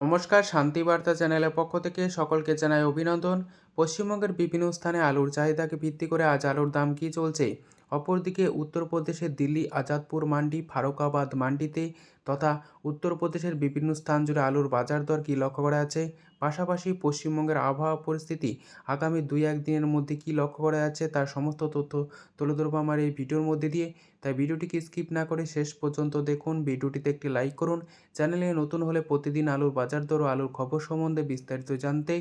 নমস্কার শান্তিবার্তা চ্যানেলের পক্ষ থেকে সকলকে জানাই অভিনন্দন। পশ্চিমবঙ্গের বিভিন্ন স্থানে আলুর চাহিদাকে ভিত্তি করে আজ আলুর দাম কী চলছে? অপরদিকে উত্তরপ্রদেশের দিল্লি, আজাদপুর, মান্ডি, ফারুকাবাদ মান্ডিতে তথা উত্তরপ্রদেশের বিভিন্ন স্থান জুড়ে আলুর বাজার দর কী লক্ষ্য করা আছে? পাশাপাশি পশ্চিমবঙ্গের আবহাওয়া পরিস্থিতি আগামী দুই এক দিনের মধ্যে কী লক্ষ্য করা যাচ্ছে তার সমস্ত তথ্য তুলে ধরবো আমার এই ভিডিওর মধ্যে দিয়ে। তাই ভিডিওটিকে স্কিপ না করে শেষ পর্যন্ত দেখুন, ভিডিওটিতে একটি লাইক করুন। চ্যানেলে নতুন হলে প্রতিদিন আলুর বাজার দর ও আলুর খবর সম্বন্ধে বিস্তারিত জানতে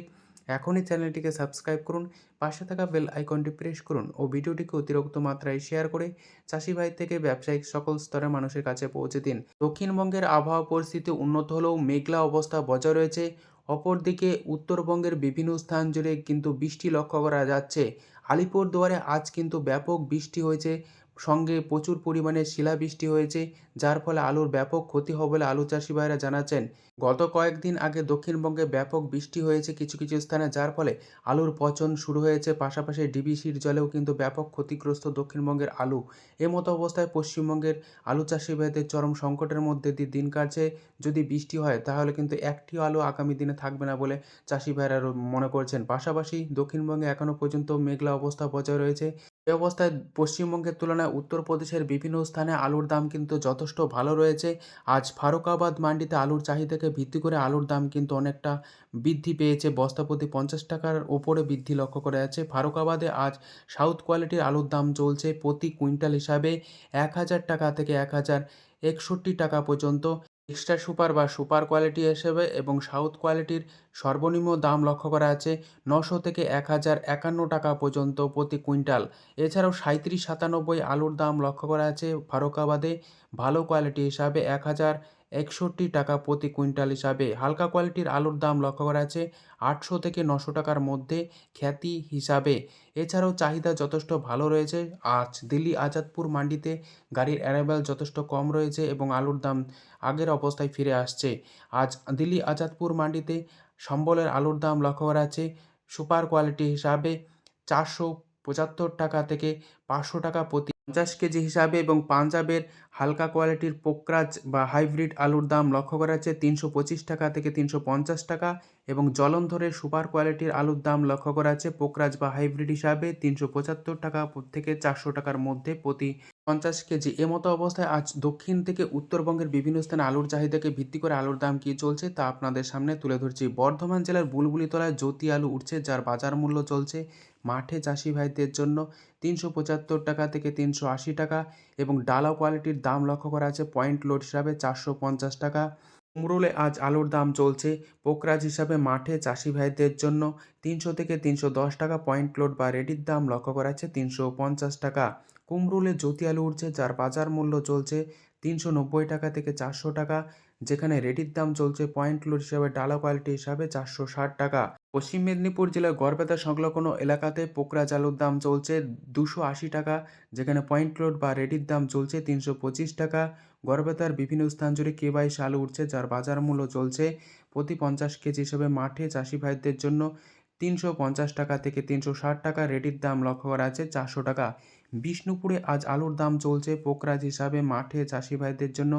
এখনই চ্যানেলটিকে সাবস্ক্রাইব করুন, পাশে থাকা বেল আইকনটি প্রেস করুন ও ভিডিওটিকে অতিরিক্ত মাত্রায় শেয়ার করে চাষি ভাই থেকে ব্যবসায়িক সকল স্তরের মানুষের কাছে পৌঁছে দিন। দক্ষিণবঙ্গের আবহাওয়া পরিস্থিতি উন্নত হলেও মেঘলা অবস্থা বজায় রয়েছে। অপরদিকে উত্তরবঙ্গের বিভিন্ন স্থান জুড়ে কিন্তু বৃষ্টি লক্ষ্য করা যাচ্ছে। আলিপুরদুয়ারে আজ কিন্তু ব্যাপক বৃষ্টি হয়েছে। সঙ্গে প্রচুর পরিমাণে শিলাবৃষ্টি হয়েছে, যার ফলে আলুর ব্যাপক ক্ষতি হবে বলে আলু চাষি ভাইরা জানাচ্ছেন। গত কয়েকদিন আগে দক্ষিণবঙ্গে ব্যাপক বৃষ্টি হয়েছে কিছু কিছু স্থানে, যার ফলে আলুর পচন শুরু হয়েছে। পাশাপাশি ডিবিসির জলেও কিন্তু ব্যাপক ক্ষতিগ্রস্ত দক্ষিণবঙ্গের আলু। এমতো অবস্থায় পশ্চিমবঙ্গের আলু চাষি ভাইদের চরম সংকটের মধ্যে দিয়ে দিন কাটছে। যদি বৃষ্টি হয়, তাহলে কিন্তু একটিও আলু আগামী দিনে থাকবে না বলে চাষি ভাইরা মনে করছেন। পাশাপাশি দক্ষিণবঙ্গে এখনও পর্যন্ত মেঘলা অবস্থা বজায় রয়েছে। এ অবস্থায় পশ্চিমবঙ্গের তুলনায় উত্তরপ্রদেশের বিভিন্ন স্থানে আলুর দাম কিন্তু যথেষ্ট ভালো রয়েছে। আজ ফারুকাবাদ মান্ডিতে আলুর চাহিদাকে ভিত্তি করে আলুর দাম কিন্তু অনেকটা বৃদ্ধি পেয়েছে। বস্তা প্রতি পঞ্চাশ টাকার ওপরে বৃদ্ধি লক্ষ্য করা যাচ্ছে। ফারুকাবাদে আজ সাউথ কোয়ালিটির আলুর দাম চলছে প্রতি কুইন্টাল হিসাবে এক হাজার টাকা থেকে এক হাজার একষট্টি টাকা পর্যন্ত। এক্সট্রা সুপার বা সুপার কোয়ালিটি হিসেবে এবং সাউথ কোয়ালিটির সর্বনিম্ন দাম লক্ষ্য করা আছে নশো থেকে এক হাজার একান্ন টাকা পর্যন্ত প্রতি কুইন্টাল। এছাড়াও সাঁত্রিশ সাতানব্বই আলুর দাম লক্ষ্য করা আছে ফারুকাবাদে। ভালো কোয়ালিটি হিসাবে এক হাজার একষট্টি টাকা প্রতি কুইন্টাল হিসাবে। হালকা কোয়ালিটির আলুর দাম লক্ষ্য করা আছে আটশো থেকে নশো টাকার মধ্যে খ্যাতি হিসাবে। এছাড়াও চাহিদা যথেষ্ট ভালো রয়েছে। আজ দিল্লি আজাদপুর মান্ডিতে গাড়ির অ্যারাইভেল যথেষ্ট কম রয়েছে এবং আলুর দাম আগের অবস্থায় ফিরে আসছে। আজ দিল্লি আজাদপুর মান্ডিতে সম্বলের আলুর দাম লক্ষ্য করা আছে সুপার কোয়ালিটি হিসাবে চারশো পঁচাত্তর টাকা থেকে পাঁচশো টাকা প্রতি পঞ্চাশ কেজি হিসাবে এবং পাঞ্জাবের হালকা কোয়ালিটির পোকরাজ বা হাইব্রিড আলুর দাম লক্ষ্য করা যাচ্ছে তিনশো পঁচিশ টাকা থেকে তিনশো পঞ্চাশ টাকা এবং জলন্ধরের সুপার কোয়ালিটির আলুর দাম লক্ষ্য করা যাচ্ছে পোকরাজ বা হাইব্রিড হিসাবে তিনশো পঁচাত্তর টাকা থেকে চারশো টাকার মধ্যে প্রতি পঞ্চাশ কেজি। এমতো অবস্থায় আজ দক্ষিণ থেকে উত্তরবঙ্গের বিভিন্ন স্থানে আলুর চাহিদাকে ভিত্তি করে আলুর দাম কী চলছে তা আপনাদের সামনে তুলে ধরছি। বর্ধমান জেলার বুলবুলিতলায় জ্যোতি আলু উঠছে, যার বাজার মূল্য চলছে মাঠে চাষি ভাইদের জন্য তিনশো পঁচাত্তর টাকা থেকে তিনশো আশি টাকা এবং ডালা কোয়ালিটির দাম লক্ষ্য করা আছে পয়েন্ট লোড হিসাবে চারশো পঞ্চাশ টাকা। কুমরুলে আজ আলুর দাম চলছে পোকরাজ হিসাবে মাঠে চাষি ভাইদের জন্য তিনশো থেকে তিনশো দশ টাকা পয়েন্ট লোড বা রেডির দাম লক্ষ্য করা আছে তিনশো পঞ্চাশ টাকা। কুমরুলে জ্যোতি আলু উঠছে যার বাজার মূল্য চলছে তিনশো নব্বই টাকা থেকে চারশো টাকা, যেখানে রেডির দাম চলছে পয়েন্ট লোড হিসাবে, ডালা কোয়ালিটি হিসাবে চারশো ষাট টাকা। পশ্চিম মেদিনীপুর জেলার গড়বেতা সংলগ্ন এলাকাতে পোকরা আলুর দাম চলছে দুশো আশি টাকা, যেখানে পয়েন্ট লোড বা রেডির দাম চলছে তিনশো পঁচিশ টাকা। গড়বেতার বিভিন্ন স্থান জুড়ে কেবাইশ আলু উঠছে যার বাজার মূল্য চলছে প্রতি পঞ্চাশ কেজি হিসেবে মাঠে চাষি ভাইদের জন্য তিনশো পঞ্চাশ টাকা থেকে তিনশো ষাট টাকা, রেডির দাম লক্ষ্য করা আছে চারশো টাকা। বিষ্ণুপুরে আজ আলুর দাম চলছে পোকরাজ হিসাবে। মাঠে চাষি ভাইদের জন্য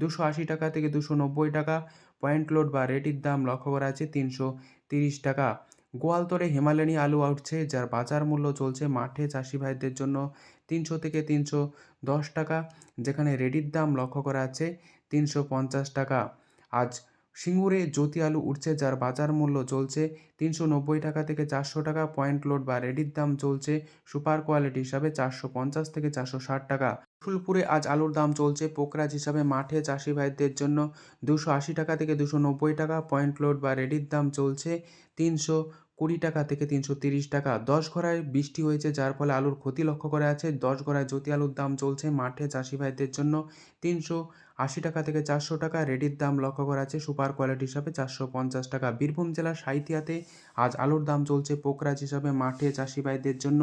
দুশো আশি টাকা থেকে দুশো নব্বই টাকা। পয়েন্ট লোড বা রেডির দাম লক্ষ্য করা আছে তিনশো তিরিশ টাকা। গোয়ালতরে হিমালয়ানি আলু উঠছে, যার বাজার মূল্য চলছে মাঠে চাষি ভাইদের জন্য তিনশো থেকে তিনশো দশ টাকা, যেখানে রেডির দাম লক্ষ্য করা আছে তিনশো পঞ্চাশ টাকা। আজ সিঙ্গুরে জ্যোতি আলু উঠছে, যার বাজার মূল্য চলছে তিনশো নব্বই টাকা থেকে চারশো টাকা। পয়েন্ট লোড বা রেডির দাম চলছে সুপার কোয়ালিটি হিসাবে চারশো পঞ্চাশ থেকে চারশো ষাট টাকা। ফুলপুরে আজ আলুর দাম চলছে পোকরাজ হিসাবে মাঠে চাষি ভাইদের জন্য দুশো আশি টাকা থেকে দুশো নব্বই টাকা। পয়েন্ট লোড বা রেডির দাম চলছে তিনশো কুড়ি টাকা থেকে তিনশো তিরিশ টাকা। দশ ঘরায় বৃষ্টি হয়েছে, যার ফলে আলুর ক্ষতি লক্ষ্য করা আছে দশ ঘরায় জ্যোতি আলুর দাম চলছে মাঠে চাষি ভাইদের জন্য তিনশো আশি টাকা থেকে চারশো টাকা। রেডির দাম লক্ষ্য করা আছে সুপার কোয়ালিটি হিসাবে চারশো পঞ্চাশ টাকা। বীরভূম জেলার সাঁইথিয়াতে আজ আলুর দাম চলছে পোকরাজ হিসাবে মাঠে চাষি ভাইদের জন্য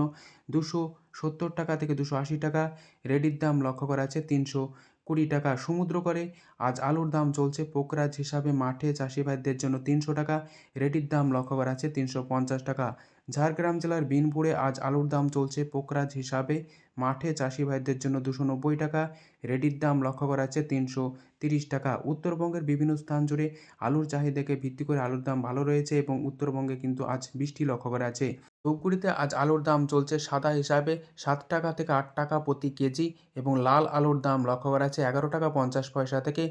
দুশো সত্তর টাকা থেকে দুশো আশি টাকা। রেডির দাম লক্ষ্য করা আছে তিনশো কুড়ি টাকা সমুদ্র করে। আজ আলুর দাম চলছে পোকরাজ হিসাবে মাঠে চাষি ভাইদের জন্য তিনশো টাকা রেডির দাম লক্ষ্য করা আছে তিনশো পঞ্চাশ টাকা। ঝাড়গ্রাম জেলার বিনপুরে আজ আলুর দাম চলছে পোকরাজ হিসাবে মাঠে চাষি ভাইদের জন্য দুশো নব্বই টাকা রেডির দাম লক্ষ্য করা যাচ্ছে তিনশো তিরিশ টাকা। উত্তরবঙ্গের বিভিন্ন স্থান জুড়ে আলুর চাহিদাকে ভিত্তি করে আলুর দাম ভালো রয়েছে এবং উত্তরবঙ্গে কিন্তু আজ বৃষ্টি লক্ষ্য করা আছে। ধূপগুড়িতে আজ আলুর দাম চলছে সাদা হিসাবে সাত টাকা থেকে আট টাকা প্রতি কেজি এবং লাল আলুর দাম লক্ষ্য করা যাচ্ছে এগারো টাকা পঞ্চাশ পয়সা থেকে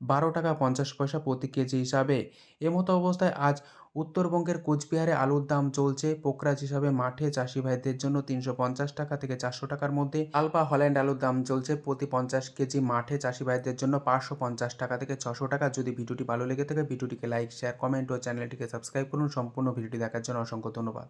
বারো টাকা পঞ্চাশ পয়সা প্রতি কেজি হিসাবে। এমতো অবস্থায় আজ উত্তরবঙ্গের কোচবিহারে আলুর দাম চলছে পোকরাজ হিসাবে মাঠে চাষি ভাইদের জন্য তিনশো পঞ্চাশ টাকা থেকে চারশো টাকার মধ্যে। আলপা হল্যান্ড আলুর দাম চলছে প্রতি পঞ্চাশ কেজি মাঠে চাষি ভাইদের জন্য পাঁচশো পঞ্চাশ টাকা থেকে ছশো টাকা। যদি ভিডিওটি ভালো লেগে থাকে, ভিডিওটিকে লাইক, শেয়ার, কমেন্ট ও চ্যানেলটিকে সাবস্ক্রাইব করুন। সম্পূর্ণ ভিডিওটি দেখার জন্য অসংখ্য ধন্যবাদ।